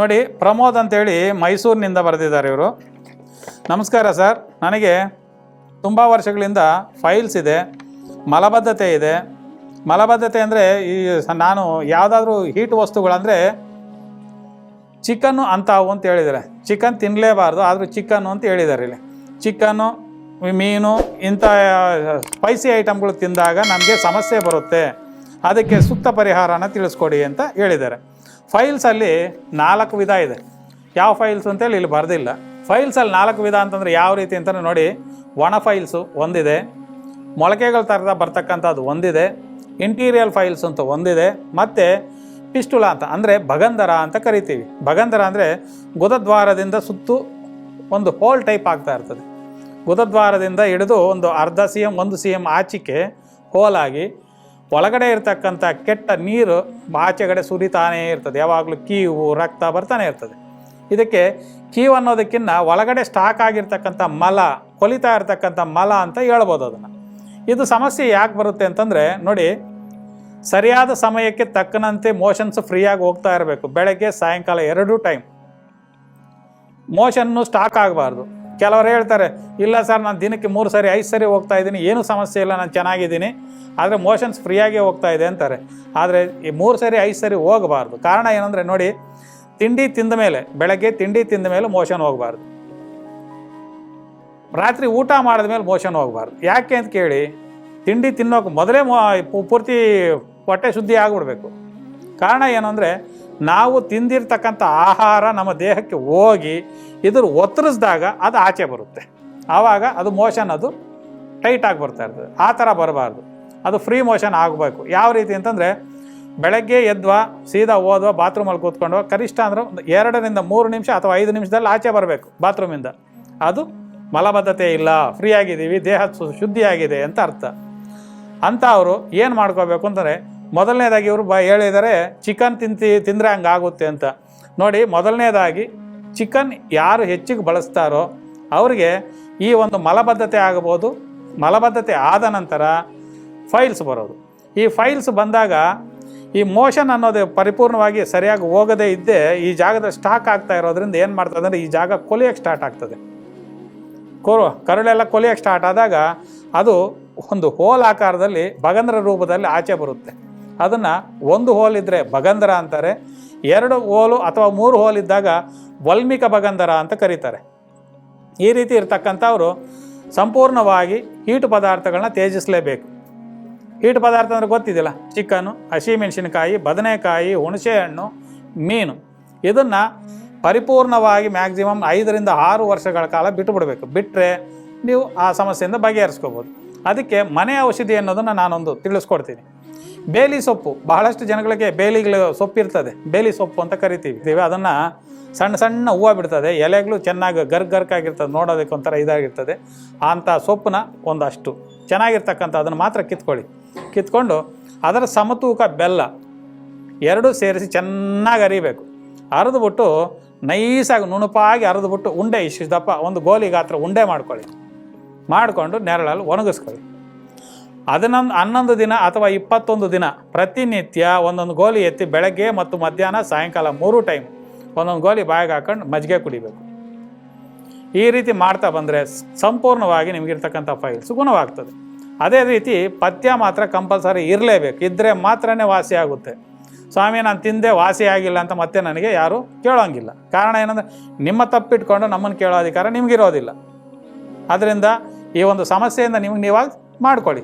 ನೋಡಿ, ಪ್ರಮೋದ್ ಅಂತೇಳಿ ಮೈಸೂರಿನಿಂದ ಬರೆದಿದ್ದಾರೆ ಇವರು. ನಮಸ್ಕಾರ ಸರ್. ನನಗೆ ತುಂಬ ವರ್ಷಗಳಿಂದ ಫೈಲ್ಸ್ ಇದೆ, ಮಲಬದ್ಧತೆ ಇದೆ. ಮಲಬದ್ಧತೆ ಅಂದರೆ ಈ ನಾನು ಯಾವುದಾದ್ರೂ ಹೀಟ್ ವಸ್ತುಗಳಂದರೆ ಚಿಕನ್ನು ಅಂತಾವು ಅಂತ ಹೇಳಿದ್ದಾರೆ. ಚಿಕನ್ ತಿನ್ನಲೇಬಾರ್ದು ಆದರೂ ಚಿಕನ್ನು ಅಂತ ಹೇಳಿದ್ದಾರೆ ಇಲ್ಲಿ. ಚಿಕನ್ನು, ಮೀನು, ಇಂಥ ಸ್ಪೈಸಿ ಐಟಮ್ಗಳು ತಿಂದಾಗ ನಮಗೆ ಸಮಸ್ಯೆ ಬರುತ್ತೆ. ಅದಕ್ಕೆ ಸೂಕ್ತ ಪರಿಹಾರನ ತಿಳಿಸ್ಕೊಡಿ ಅಂತ ಹೇಳಿದ್ದಾರೆ. ಫೈಲ್ಸಲ್ಲಿ ನಾಲ್ಕು ವಿಧ ಇದೆ. ಯಾವ ಫೈಲ್ಸ್ ಅಂತೇಳಿ ಇಲ್ಲಿ ಬರೆದಿಲ್ಲ. ಫೈಲ್ಸಲ್ಲಿ ನಾಲ್ಕು ವಿಧ ಅಂತಂದರೆ ಯಾವ ರೀತಿ ಅಂತಲೇ ನೋಡಿ, ಒಣ ಫೈಲ್ಸು ಒಂದಿದೆ, ಮೊಳಕೆಗಳ ಥರದ ಬರ್ತಕ್ಕಂಥದ್ದು ಒಂದಿದೆ ಇಂಟೀರಿಯಲ್ ಫೈಲ್ಸ್ ಅಂತ ಒಂದಿದೆ, ಮತ್ತು ಪಿಸ್ಟುಲ ಅಂತ, ಅಂದರೆ ಭಗಂಧರ ಅಂತ ಕರಿತೀವಿ. ಭಗಂಧರ ಅಂದರೆ ಗುದದ್ವಾರದಿಂದ ಸುತ್ತು ಒಂದು ಹೋಲ್ ಟೈಪ್ ಆಗ್ತಾ ಇರ್ತದೆ. ಗುದದ್ವಾರದಿಂದ ಹಿಡಿದು ಒಂದು ಅರ್ಧ ಸಿ ಎಂ ಒಂದು ಸಿ ಎಂ ಆಚಿಕೆ ಹೋಲಾಗಿ ಒಳಗಡೆ ಇರ್ತಕ್ಕಂಥ ಕೆಟ್ಟ ನೀರು ಆಚೆಗಡೆ ಸುರಿತಾನೇ ಇರ್ತದೆ. ಯಾವಾಗಲೂ ಕೀವು, ರಕ್ತ ಬರ್ತಾನೆ ಇರ್ತದೆ. ಇದಕ್ಕೆ ಕೀವು ಅನ್ನೋದಕ್ಕಿಂತ ಒಳಗಡೆ ಸ್ಟಾಕ್ ಆಗಿರ್ತಕ್ಕಂಥ ಮಲ, ಕೊಲಿತಾ ಇರ್ತಕ್ಕಂಥ ಮಲ ಅಂತ ಹೇಳ್ಬೋದು ಅದನ್ನು. ಇದು ಸಮಸ್ಯೆ ಯಾಕೆ ಬರುತ್ತೆ ಅಂತಂದರೆ, ನೋಡಿ, ಸರಿಯಾದ ಸಮಯಕ್ಕೆ ತಕ್ಕನಂತೆ ಮೋಷನ್ಸ್ ಫ್ರೀಯಾಗಿ ಹೋಗ್ತಾ ಇರಬೇಕು. ಬೆಳಗ್ಗೆ, ಸಾಯಂಕಾಲ ಎರಡೂ ಟೈಮ್ ಮೋಷನ್ನು ಸ್ಟಾಕ್ ಆಗಬಾರ್ದು. ಕೆಲವರು ಹೇಳ್ತಾರೆ, ಇಲ್ಲ ಸರ್, ನಾನು ದಿನಕ್ಕೆ ಮೂರು ಸರಿ, ಐದು ಸರಿ ಹೋಗ್ತಾ ಇದ್ದೀನಿ, ಏನೂ ಸಮಸ್ಯೆ ಇಲ್ಲ, ನಾನು ಚೆನ್ನಾಗಿದ್ದೀನಿ, ಆದರೆ ಮೋಷನ್ಸ್ ಫ್ರೀಯಾಗಿ ಹೋಗ್ತಾ ಇದೆ, ಅಂತಾರೆ. ಆದರೆ ಈ ಮೂರು ಸರಿ, ಐದು ಸರಿ ಹೋಗಬಾರ್ದು. ಕಾರಣ ಏನಂದರೆ ನೋಡಿ, ತಿಂಡಿ ತಿಂದ ಮೇಲೆ, ಬೆಳಗ್ಗೆ ತಿಂಡಿ ತಿಂದ ಮೇಲೆ ಮೋಷನ್ ಹೋಗಬಾರ್ದು. ರಾತ್ರಿ ಊಟ ಮಾಡಿದ ಮೇಲೆ ಮೋಷನ್ ಹೋಗಬಾರ್ದು. ಯಾಕೆ ಅಂತ ಕೇಳಿ, ತಿಂಡಿ ತಿನ್ನೋಕೆ ಮೊದಲೇ ಪೂರ್ತಿ ಹೊಟ್ಟೆ ಶುದ್ಧಿ ಆಗಿಬಿಡ್ಬೇಕು. ಕಾರಣ ಏನು ಅಂದರೆ ನಾವು ತಿಂದಿರ್ತಕ್ಕಂಥ ಆಹಾರ ನಮ್ಮ ದೇಹಕ್ಕೆ ಹೋಗಿ ಇದ್ರ ಒತ್ತರಿಸಿದಾಗ ಅದು ಆಚೆ ಬರುತ್ತೆ. ಆವಾಗ ಅದು ಮೋಷನ್ ಅದು ಟೈಟಾಗಿ ಬರ್ತಾ ಇರ್ತದೆ. ಆ ಥರ ಬರಬಾರ್ದು. ಅದು ಫ್ರೀ ಮೋಷನ್ ಆಗಬೇಕು. ಯಾವ ರೀತಿ ಅಂತಂದರೆ ಬೆಳಗ್ಗೆ ಎದ್ವಾ, ಸೀದಾ ಓದ್ವಾ ಬಾತ್ರೂಮಲ್ಲಿ ಕೂತ್ಕೊಂಡು ಕನಿಷ್ಠ ಅಂದ್ರೆ ಒಂದು ಎರಡರಿಂದ ಮೂರು ನಿಮಿಷ ಅಥವಾ ಐದು ನಿಮಿಷದಲ್ಲಿ ಆಚೆ ಬರಬೇಕು ಬಾತ್ರೂಮಿಂದ ಅದು ಮಲಬದ್ಧತೆ ಇಲ್ಲ. ಫ್ರೀ ಆಗಿದ್ದೀವಿ, ದೇಹ ಶುದ್ಧಿಯಾಗಿದೆ ಅಂತ ಅರ್ಥ. ಅಂಥವರು ಏನು ಮಾಡ್ಕೋಬೇಕು ಅಂತಂದರೆ ಮೊದಲನೇದಾಗಿ ಇವರು ಬ ಹೇಳಿದ್ದಾರೆ ಚಿಕನ್ ತಿಂತಿ, ತಿಂದರೆ ಹಂಗಾಗುತ್ತೆ ಅಂತ. ನೋಡಿ, ಮೊದಲನೇದಾಗಿ, ಚಿಕನ್ ಯಾರು ಹೆಚ್ಚಿಗೆ ಬಳಸ್ತಾರೋ, ಅವರಿಗೆ ಈ ಒಂದು ಮಲಬದ್ಧತೆ ಆಗಬಹುದು ಮಲಬದ್ಧತೆ ಆದ ನಂತರ ಫೈಲ್ಸ್ ಬರೋದು. ಈ ಫೈಲ್ಸ್ ಬಂದಾಗ, ಈ ಮೋಷನ್ ಅನ್ನೋದು ಪರಿಪೂರ್ಣವಾಗಿ ಸರಿಯಾಗಿ ಹೋಗದೇ ಇದ್ದೇ, ಈ ಜಾಗದ ಸ್ಟಾಕ್ ಆಗ್ತಾ ಇರೋದ್ರಿಂದ ಏನು ಮಾಡ್ತದೆ ಅಂದರೆ, ಈ ಜಾಗ ಕೊಲಿಯೋಕ್ಕೆ ಸ್ಟಾರ್ಟ್ ಆಗ್ತದೆ. ಕೊರು, ಕರುಳೆಲ್ಲ ಕೊಲಿಯೋಕ್ಕೆ ಸ್ಟಾರ್ಟ್ ಆದಾಗ, ಅದು ಒಂದು ಹೋಲ್ ಆಕಾರದಲ್ಲಿ ಭಗಂದ್ರ ರೂಪದಲ್ಲಿ ಆಚೆ ಬರುತ್ತೆ. ಅದನ್ನು ಒಂದು ಹೋಲ್ ಇದ್ದರೆ ಭಗಂಧರ ಅಂತಾರೆ, ಎರಡು ಹೋಲು ಅಥವಾ ಮೂರು ಹೋಲ್ ಇದ್ದಾಗ ವಲ್ಮಿಕ ಭಗಂಧರ ಅಂತ ಕರೀತಾರೆ. ಈ ರೀತಿ ಇರತಕ್ಕಂಥವರು ಸಂಪೂರ್ಣವಾಗಿ ಹೀಟು ಪದಾರ್ಥಗಳನ್ನ ತ್ಯಜಿಸಲೇಬೇಕು. ಹೀಟು ಪದಾರ್ಥ ಅಂದ್ರೆ ಗೊತ್ತಿದೆಯಲ್ಲ ಚಿಕನ್ನು ಹಸಿಮೆಣಸಿನಕಾಯಿ, ಬದನೆಕಾಯಿ, ಹುಣಸೆಹಣ್ಣು, ಮೀನು. ಇದನ್ನು ಪರಿಪೂರ್ಣವಾಗಿ ಮ್ಯಾಕ್ಸಿಮಮ್ ಐದರಿಂದ ಆರು ವರ್ಷಗಳ ಕಾಲ ಬಿಟ್ಟು ಬಿಡಬೇಕು. ಬಿಟ್ಟರೆ ನೀವು ಆ ಸಮಸ್ಯೆಯಿಂದ ಬಗೆಹರಿಸ್ಕೋಬೋದು. ಅದಕ್ಕೆ ಮನೆ ಔಷಧಿ ಅನ್ನೋದನ್ನು ನಾನೊಂದು ತಿಳಿಸ್ಕೊಡ್ತೀನಿ. ಬೇಲಿ ಸೊಪ್ಪು. ಬಹಳಷ್ಟು ಜನಗಳಿಗೆ ಬೇಲಿಗಳು ಸೊಪ್ಪು ಇರ್ತದೆ. ಬೇಲಿ ಸೊಪ್ಪು ಅಂತ ಕರಿತೀವಿ. ಅದನ್ನು ಸಣ್ಣ ಸಣ್ಣ ಹೂವು ಬಿಡ್ತದೆ. ಎಲೆಗಳು ಚೆನ್ನಾಗಿ ಗರ್ ಗರ್ಕಾಗಿರ್ತದೆ ನೋಡೋದಕ್ಕೆ ಒಂಥರ ಇದಾಗಿರ್ತದೆ. ಅಂಥ ಸೊಪ್ಪನ್ನ ಒಂದಷ್ಟು. ಚೆನ್ನಾಗಿರ್ತಕ್ಕಂಥ ಅದನ್ನು ಮಾತ್ರ ಕಿತ್ಕೊಳ್ಳಿ. ಕಿತ್ಕೊಂಡು ಅದರ ಸಮತೂಕ ಬೆಲ್ಲ ಎರಡೂ ಸೇರಿಸಿ ಚೆನ್ನಾಗಿ ಅರಿಬೇಕು. ಅರೆದುಬಿಟ್ಟು ನೈಸಾಗಿ ನುಣುಪಾಗಿ ಅರೆದುಬಿಟ್ಟು ಉಂಡೆ ಇಷ್ಟು ಒಂದು ಗೋಲಿ ಗಾತ್ರ ಉಂಡೆ ಮಾಡ್ಕೊಳ್ಳಿ. ಮಾಡಿಕೊಂಡು ನೆರಳಲ್ಲಿ ಒಣಗಿಸ್ಕೊಳ್ಳಿ. ಹದಿನೊಂದು ಹನ್ನೊಂದು ದಿನ ಅಥವಾ ಇಪ್ಪತ್ತೊಂದು ದಿನ ಪ್ರತಿನಿತ್ಯ ಒಂದೊಂದು ಗೋಲಿ ಎತ್ತಿ ಬೆಳಗ್ಗೆ ಮತ್ತು ಮಧ್ಯಾಹ್ನ, ಸಾಯಂಕಾಲ ಮೂರು ಟೈಮ್ ಒಂದೊಂದು ಗೋಲಿ ಬಾಯಿಗೆ ಹಾಕೊಂಡು ಮಜ್ಜಿಗೆ ಕುಡಿಬೇಕು. ಈ ರೀತಿ ಮಾಡ್ತಾ ಬಂದರೆ ಸಂಪೂರ್ಣವಾಗಿ ನಿಮಗಿರ್ತಕ್ಕಂಥ ಫೈಲ್ಸ್ ಗುಣವಾಗ್ತದೆ. ಅದೇ ರೀತಿ ಪಥ್ಯ ಮಾತ್ರ ಕಂಪಲ್ಸರಿ ಇರಲೇಬೇಕು. ಇದ್ದರೆ ಮಾತ್ರನೇ ವಾಸಿ ಆಗುತ್ತೆ. ಸ್ವಾಮಿ, ನಾನು ತಿಂದೆ ವಾಸಿ ಆಗಿಲ್ಲ ಅಂತ ಮತ್ತೆ ನನಗೆ ಯಾರು ಕೇಳೋಂಗಿಲ್ಲ. ಕಾರಣ ಏನಂದರೆ ನಿಮ್ಮ ತಪ್ಪಿಟ್ಕೊಂಡು ನಮ್ಮನ್ನು ಕೇಳೋ ಅಧಿಕಾರ ನಿಮಗಿರೋದಿಲ್ಲ. ಅದರಿಂದ ಈ ಒಂದು ಸಮಸ್ಯೆಯಿಂದ ನಿಮಗೆ ನೀವಾಗಿ ಮಾಡ್ಕೊಳ್ಳಿ.